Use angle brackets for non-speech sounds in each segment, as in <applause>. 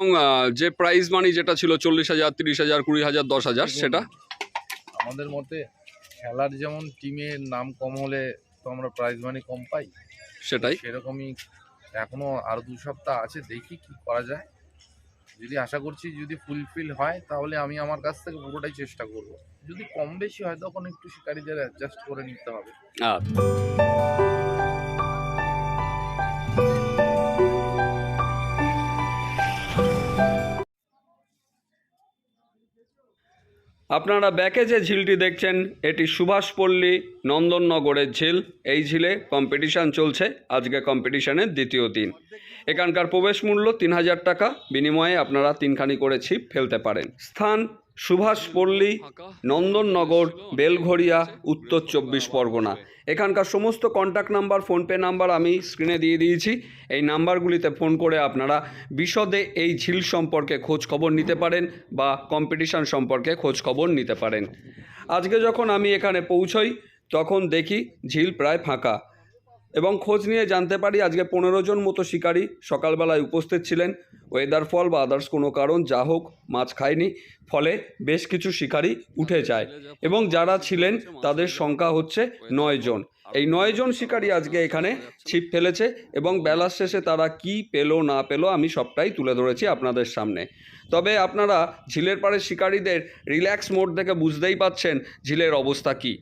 এবং যে prize money যেটা ছিল চল্লিশ হাজার তিরিশ হাজার কুড়ি হাজার দশ হাজার সেটা? আমাদের মতে খেলার যেমন টিমের নাম কম হলে তো আমরা প্রাইজ মানি কম পাই। সেটাই। সেরকমই এখনও আরও দু সপ্তাহ আছে দেখি কি করা যায়। যদি আশা করছি যদি ফুলফিল হয় তাহলে আমি আমার কাছ থেকে পুরোটাই চেষ্টা করব। যদি কম বেশি হয় তখন একটু শিকারীদের অ্যাডজাস্ট করে নিতে হবে। আচ্ছা। আপনারা ব্যাকে যে ঝিলটি দেখছেন, এটি সুভাষপল্লী নন্দননগরের ঝিল। এই ঝিলে কম্পিটিশান চলছে, আজকে কম্পিটিশানের দ্বিতীয় দিন। এখানকার প্রবেশ মূল্য তিন হাজার টাকা, বিনিময়ে আপনারা তিনখানি করে ছিপ ফেলতে পারেন। স্থান সুভাষপল্লী, নন্দননগর, বেলঘড়িয়া, উত্তর চব্বিশ পরগনা। এখানকার সমস্ত কন্ট্যাক্ট নাম্বার ফোনপে নাম্বার আমি স্ক্রিনে দিয়ে দিয়েছি। এই নাম্বারগুলিতে ফোন করে আপনারা বিশদে এই ঝিল সম্পর্কে খোঁজ খবর নিতে পারেন বা কম্পিটিশান সম্পর্কে খোঁজ খবর নিতে পারেন। আজকে যখন আমি এখানে পৌঁছই, তখন দেখি ঝিল প্রায় ফাঁকা। এবং খোঁজ নিয়ে জানতে পারি আজকে পনেরো জন মতো শিকারী সকালবেলায় উপস্থিত ছিলেন। ওয়েদার ফল বা আদার্স কোনো কারণ, যা হোক, মাছ খায়নি ফলে বেশ কিছু শিকারী উঠে যায় এবং যারা ছিলেন, তাদের সংখ্যা হচ্ছে নয় জন। এই নয় জন শিকারী আজকে এখানে ছিপ ফেলেছে এবং বেলার শেষে তারা কি পেল, না পেল, আমি সবটাই তুলে ধরেছি আপনাদের সামনে। তবে আপনারা ঝিলের পাড়ে শিকারীদের রিল্যাক্স মোড থেকে বুঝতেই পাচ্ছেন ঝিলের অবস্থা কী।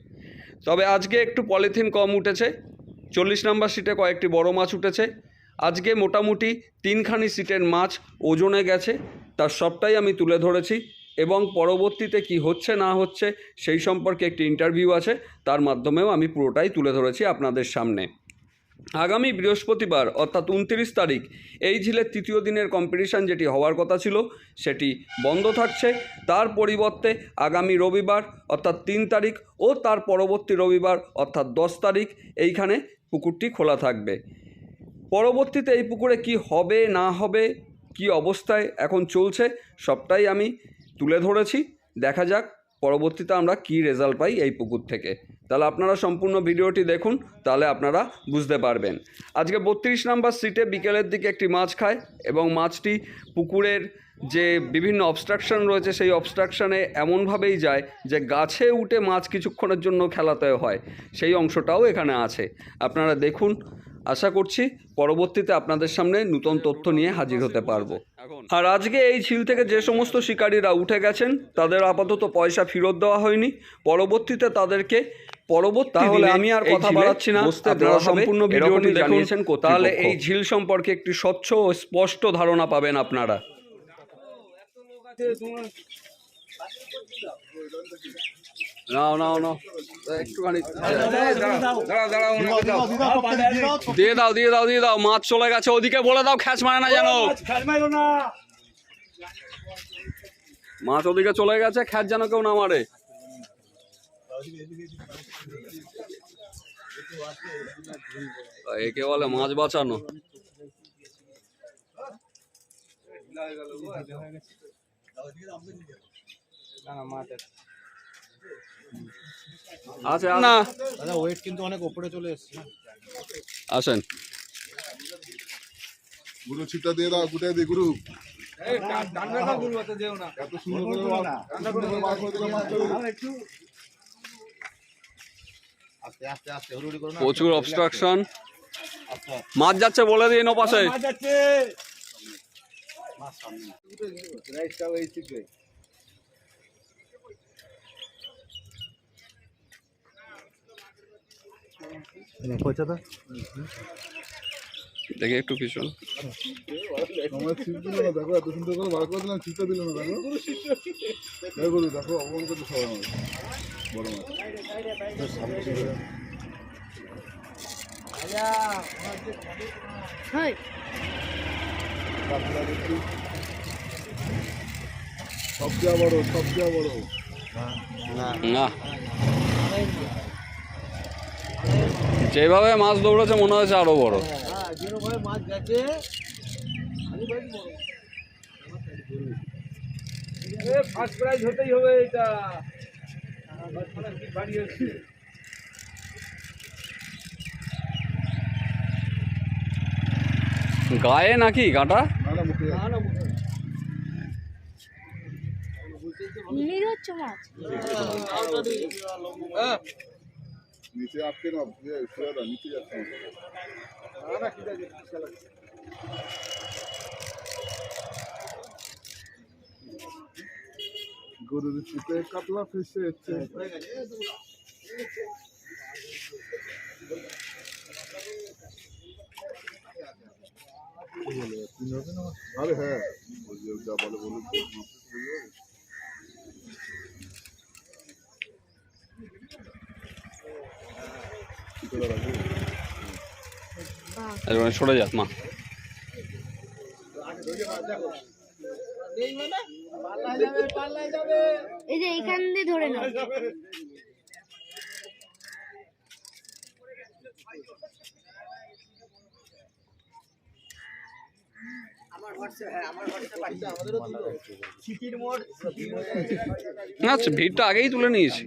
তবে আজকে একটু পলিথিন কম উঠেছে। চল্লিশ নাম্বার সিটে কয়েকটি বড় মাছ উঠেছে। আজকে মোটামুটি তিনখানি সিটের মাছ ওজনে গেছে, তার সবটাই আমি তুলে ধরেছি এবং পরবর্তীতে কি হচ্ছে না হচ্ছে সেই সম্পর্কে একটি ইন্টারভিউ আছে, তার মাধ্যমেও আমি পুরোটাই তুলে ধরেছি আপনাদের সামনে। আগামী বৃহস্পতিবার, অর্থাৎ উনত্রিশ তারিখ, এই ঝিলের তৃতীয় দিনের কম্পিটিশান যেটি হওয়ার কথা ছিল, সেটি বন্ধ থাকছে। তার পরিবর্তে আগামী রবিবার, অর্থাৎ তিন তারিখ ও তার পরবর্তী রবিবার, অর্থাৎ দশ তারিখ, এইখানে পুকুরটি খোলা থাকবে। পরবর্তীতে এই পুকুরে কি হবে, না হবে, কি অবস্থায় এখন চলছে, সবটাই আমি তুলে ধরেছি। দেখা যাক, পরবর্তীতে আমরা কি রেজাল্ট পাই এই পুকুর থেকে। তাহলে আপনারা সম্পূর্ণ ভিডিওটি দেখুন, তাহলে আপনারা বুঝতে পারবেন। আজকে বত্রিশ নাম্বার সিটে বিকেলের দিকে একটি মাছ খায় এবং মাছটি পুকুরের যে বিভিন্ন অবস্ট্রাকশন রয়েছে সেই অবস্ট্রাকশনে এমনভাবেই যায় যে গাছে উঠে মাছ কিছুক্ষণের জন্য খেলাতে হয়। সেই অংশটাও এখানে আছে। আপনারা দেখুন আশা করছি পরবর্তীতে আপনাদের সামনে নতুন তথ্য নিয়ে হাজির হতে পারব। আর আজকে এই ঝিল থেকে যে সমস্ত শিকারীরা উঠে গেছেন তাদের আপাতত পয়সা ফেরত দেওয়া হয়নি। পরবর্তীতে তাদেরকে পরবর্তী তাহলে আমি আর কথা বাড়াচ্ছি না। আপনারা সম্পূর্ণ ভিডিওটি জানিয়েছেন তাহলে এই ঝিল সম্পর্কে একটি স্বচ্ছ ও স্পষ্ট ধারণা পাবেন আপনারা। নাও নাও নাও। একটুখানি দিয়ে দাও দিয়ে দাও দিয়ে দাও। মাছ চলে গেছে ওদিকে বলে দাও খ্যাচ মারে না জানো মাছ ওদিকে চলে গেছে খ্যাচ যেন কেউ না মারে। একে বলে মাছ বাঁচানো। আচ্ছা না। দাদা ওয়েট কিন্তু অনেক উপরে চলে এসছে আসেন। গুরু দিয়ে দাও গুটে দি গুরু। এত সুন্দর না। প্রচুর অবস্ট্রাকশন মাছ যাচ্ছে বলে দিন ও পাশে দেখে একটু পিছন। আমার ছিপ দিল না দেখো এত সুন্দর করে বার করে দিলাম ছিপটা দিল না দেখো দেখো দেখো অপমান করতে সবাই আমার বড় মাছ সবচেয়ে বড় সবচেয়ে বড় যেভাবে মাছ দৌড়েছে, মনে হয়েছে আরও বড়। মাছ প্রাইজ হতেই হবে এটা গায়ে নাকি গাটা না না মুখে মাছ নিচে আটকে না শুয়ে দাও নিচে যাচ্ছে গরুর চিপে কাতলা ফেসে আরে হ্যাঁ। যা বলে বলুন তো, বুঝতে পারবে? কি করে রাখব? এবার সরে যাক মা। এই যে এখান দিয়ে ধরে নাও। আচ্ছা ভিড়টা আগেই তুলে নিয়েছি।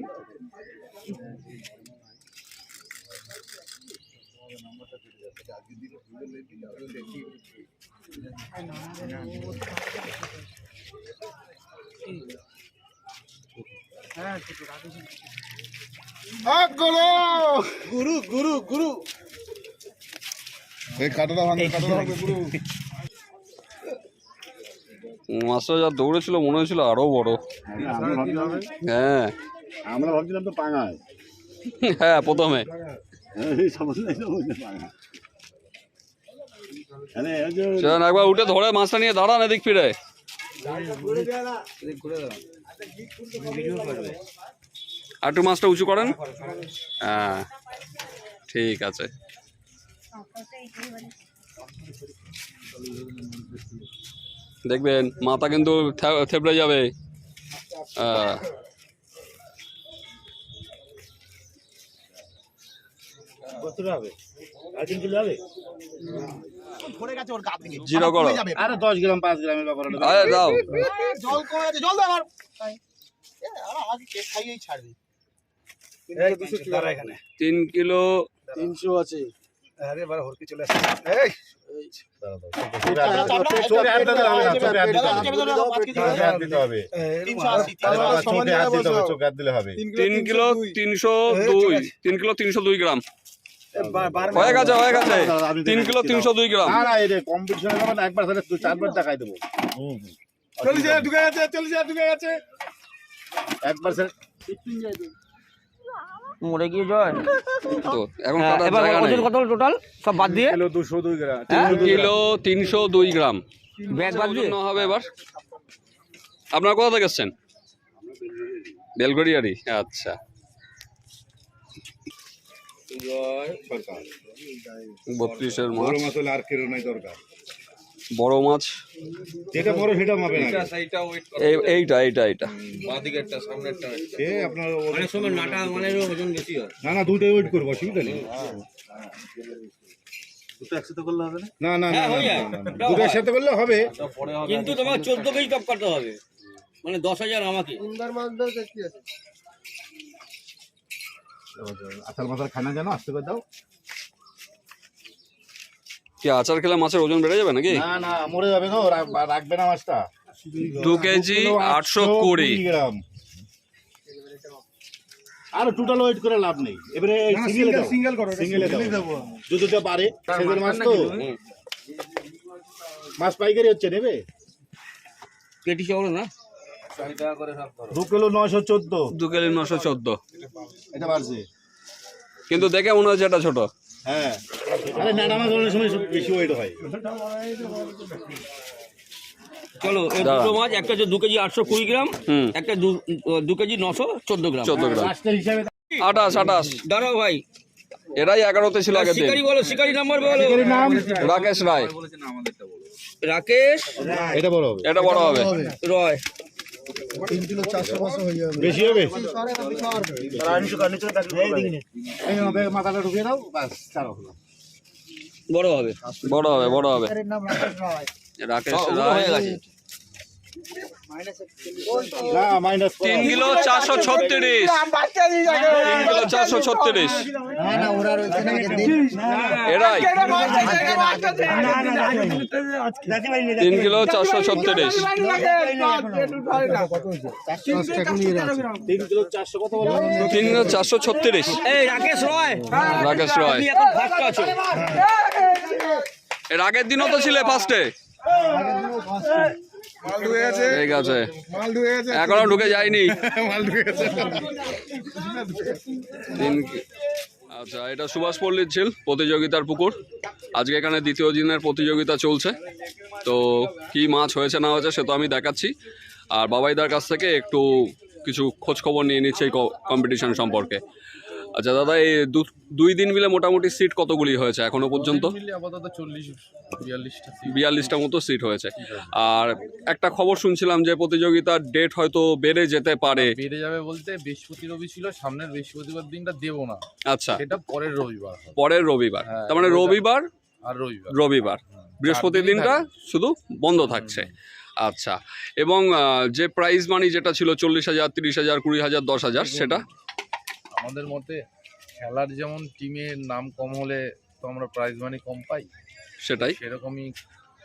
গুরু গুরু গুরু। এই কাটাটা ভাঙবে কাটাটা ভাঙবে পুরো মাছটা যা দৌড়েছিল মনে হয়েছিল আরও বড়। হ্যাঁ। আমরা ভাবছিলাম তো পাঙায়। হ্যাঁ প্রথমে। এই সমস্যা নেই তো বুঝতে পাঙায় মানে ওই যে চল একবার উঠে ধরে মাছটা নিয়ে দাঁড়ান এদিক ফিরে আর একটু মাছটা উঁচু করেন। হ্যাঁ ঠিক আছে। দেখবেন মাথা কিন্তু থে- থেবড়ে যাবে। হ্যাঁ। পড়ে গেছে ওর গা থেকে জিরো করো। আরে দশ গ্রাম পাঁচ গ্রামের ব্যাপার হলো। আরে দাও। জল কমে গেছে জল দে আর আমাকে কেক খাইয়েই ছাড়বি। তিন কিলো তিনশো আছে। আরে এবার হরকে চলে আসছে। তিন কিলো তিনশো দুই। তিন কিলো তিনশো দুই গ্রাম। হয়ে গেছে হয়ে গেছে। তিন কিলো তিনশো দুই গ্রাম। না, একবার তাহলে চারবার দেখাই দেবো। হুম, হুম। ঢুকে গেছে চল্লিশ হাজার ঢুকে গেছে। একবার স্যার। মরে গিয়ে জয়। এখন হ্যাঁ, এবার ওজন কত টোটাল সব বাদ দিয়ে? কিলো তিনশো দুই গ্রাম। ব্যাগ বাদ দিয়ে? ওজন হবে এবার? আপনার কোথা থেকে এসছেন? বেলগড়িয়ারি? আচ্ছা। বত্রিশের মাছ। মাছ হলে আর কেউ নাই দরকার। বড় মাছ? যেটা বড় সেটা মাপে না। এইটা এইটা এইটা। সে আপনার অনেক সময় নাটা মানে ওজন বেশি হয়। না না দুইটাই ওয়েট করব অসুবিধা নেই। না? না না, না, না, না, না। দুটো একসাথে করলে হবে। কিন্তু তোমার চোদ্দ কেজি টপ কাটতে হবে। মানে দশ হাজার আমাকে। আচার মাথার খানা জানো আসতে করে দাও। কি আচার খেলে মাছের ওজন বেড়ে যাবে নাকি? না না মরে যাবে তো রাখবে না মাছটা। দু কেজি আটশো কুড়ি। গ্রাম। আর টোটাল ওয়েট করে লাভ নেই। এবারে সিঙ্গেল সিঙ্গেল করো সিঙ্গেলে দাও। দুটোটা পারে সেদের মাছ তো। মাছ পাইকারি হচ্ছে নেবে? পেটি চলো না দু কিলো নয়শো চোদ্দ। দু কেজি নশো চোদ্দ। এটা বাড়ছে। কিন্তু দেখে মনে হচ্ছে এটা ছোট। হ্যাঁ। নানা মাছ অনেক সময় বেশি ওয়েট হয়। চলো দুটো মাছ একটা হচ্ছে দু কেজি আটশো কুড়ি গ্রাম একটা দু- দু কেজি নশো চোদ্দ গ্রাম। গ্রাম। দাঁড়াও ভাই। এরাই এগারোতে ছিল দিন। শিকারি বলো শিকারি নাম্বার বলো। নাম? রাকেশ রায়। রাকেশ এটা বড় হবে এটা বড় হবে। রয়। বেশি হয়ে যাবে। বেশি হবে? মাথাটা ঢুকিয়ে দাও বাস চারো হলো। বড় হবে বড় হবে বড় হবে। রাকেশ হয়ে গেছে। তিন কিলো চারশো ছত্রিশ। তিন কিলো চারশো ছত্রিশ। এরাই। তিন কিলো চারশো ছত্রিশ। তিন কিলো চারশো ছত্রিশ। রাকেশ রয়। রাকেশ এর আগের দিনও তো ছিলে ফার্স্টে মাল ঢুকে গেছে ঠিক আছে। মাল ঢুকে গেছে এখনও ঢুকে যায়নি। <laughs> মাল ঢুকে গেছে আচ্ছা এটা সুভাষ পল্লীর ঝিল প্রতিযোগিতার পুকুর। আজকে এখানে দ্বিতীয় দিনের প্রতিযোগিতা চলছে। তো কি মাছ হয়েছে না হয়েছে সে তো আমি দেখাচ্ছি। আর বাবাইদার কাছ থেকে একটু কিছু খোঁজ খবর নিয়ে নিচ্ছে এই কম্পিটিশন সম্পর্কে। আচ্ছা দাদা এই দুই দিন মিলে মোটামুটি সিট কতগুলি হয়েছে এখনও পর্যন্ত? আপাতত চল্লিশ বিয়াল্লিশটা মতো সিট হয়েছে। আর একটা খবর শুনছিলাম যে প্রতিযোগিতার ডেট হয়তো বেড়ে যেতে পারে। বেড়ে যাবে বলতে বৃহস্পতি রবি ছিল সামনের বৃহস্পতিবার দিনটা দেবো না। আচ্ছা। এটা পরের রবিবার পরের রবিবার। হ্যাঁ, তার মানে রবিবার। আর রবিবার। রবিবার। বৃহস্পতি দিনটা শুধু বন্ধ থাকছে। আচ্ছা। এবং যে প্রাইজ মানি যেটা ছিল চল্লিশ হাজার তিরিশ হাজার কুড়ি হাজার দশ হাজার সেটা আমাদের মতে খেলার যেমন টিমের নাম কম হলে তো আমরা প্রাইজ মানি কম পাই। সেটাই। সেরকমই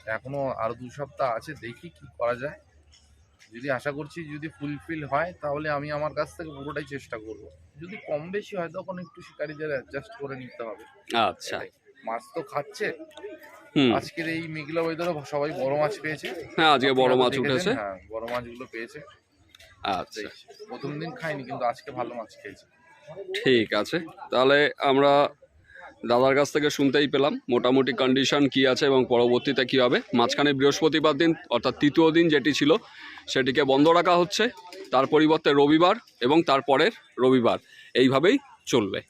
এখনও আরও দু সপ্তাহ আছে দেখি কি করা যায়। যদি আশা করছি যদি ফুলফিল হয় তাহলে আমি আমার কাছ থেকে পুরোটাই চেষ্টা করব। যদি কম বেশি হয় তখন একটু শিকারীদের অ্যাডজাস্ট করে নিতে হবে। আচ্ছা। মাছ তো খাচ্ছে। আজকের এই মেঘলা ওয়েদারও সবাই বড় মাছ পেয়েছে। হ্যাঁ আজকে বড় মাছ উঠেছে। হ্যাঁ বড় মাছগুলো পেয়েছে। আচ্ছা। প্রথম দিন খাইনি কিন্তু আজকে ভালো মাছ খেয়েছে। ঠিক আছে। তাহলে আমরা দাদার কাছ থেকে শুনতেই পেলাম মোটামুটি কন্ডিশন কি আছে এবং পরবর্তীতে কি হবে। মাঝখানে বৃহস্পতিবার দিন, অর্থাৎ তৃতীয় দিন যেটি ছিল, সেটিকে বন্ধ রাখা হচ্ছে। তার পরিবর্তে রবিবার এবং তারপরের রবিবার। এইভাবেই চলবে।